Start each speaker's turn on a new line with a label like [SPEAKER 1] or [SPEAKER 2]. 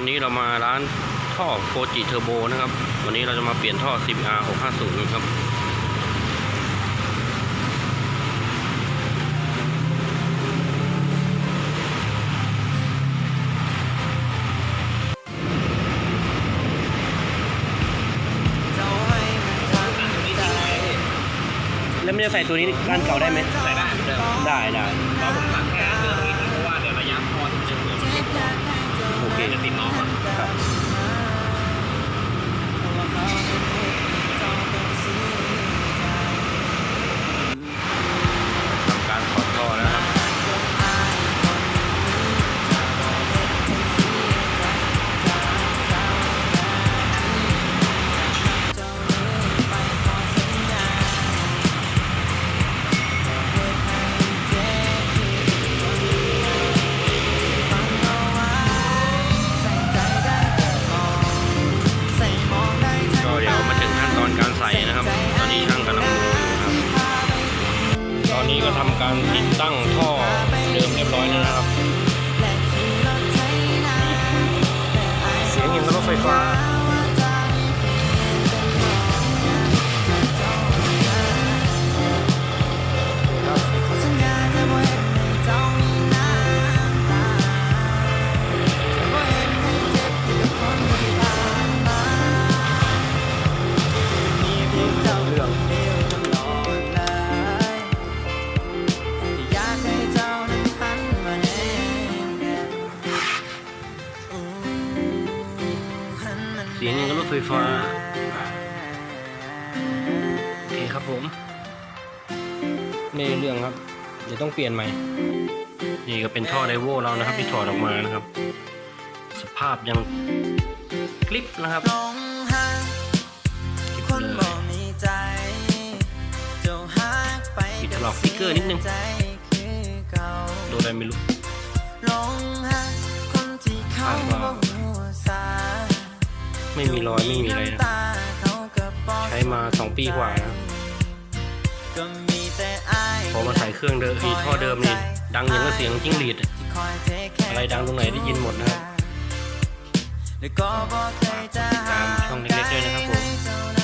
[SPEAKER 1] วันนี้เรามาร้านท่อโฟจิเทอร์โบนะครับ วันนี้เราจะมาเปลี่ยนท่อ CBR 650ครับ แล้วมันจะใส่ตัวนี้ร้านเก่าได้ไหม
[SPEAKER 2] ใส่ได้เหมือนเดิม
[SPEAKER 1] ได้ได้
[SPEAKER 2] เราผมสั่งแค่เดือน ทำ
[SPEAKER 1] การติดตั้งท่อเดิมเรียบร้อยแล้วนะครับ เสียงยิงรถไฟฟ้า เสียงอย่างกับรถไฟฟ้า โอเคครับผม ไม่ได้เรื่องครับ เดี๋ยวต้องเปลี่ยนใหม่ นี่ก็เป็นท่อไดโวเรานะครับ ที่ถอดออกมานะครับ สภาพยังกลิปนะครับ
[SPEAKER 3] ลงหัก
[SPEAKER 1] กลิป
[SPEAKER 3] คน
[SPEAKER 1] เล
[SPEAKER 3] บ่
[SPEAKER 1] ย
[SPEAKER 3] มีใจเจ้าหักไป
[SPEAKER 1] มีถลอกสติ๊กเกอร์นิดนึง
[SPEAKER 3] ใจคือเก่า
[SPEAKER 1] โดนอะไรไม่รู้
[SPEAKER 3] ลงหักคนที่เขา
[SPEAKER 1] คาดว่า
[SPEAKER 3] บ่หัวสา
[SPEAKER 1] ไม่มีรอยไม่มีอะไรนะใช้มาสองปีกว่านะ
[SPEAKER 3] ก็มีแต่อ้าย
[SPEAKER 1] พอมาใส่เครื่องเดิมอีท่อเดิมนี่ดังอย่างกับเสียงจิ้งหรีด
[SPEAKER 3] อะ
[SPEAKER 1] ไรดังตรงไหนได้ยินหมดนะครับ
[SPEAKER 3] ติด
[SPEAKER 1] ตามช่องเล็กๆด้วยนะครับผม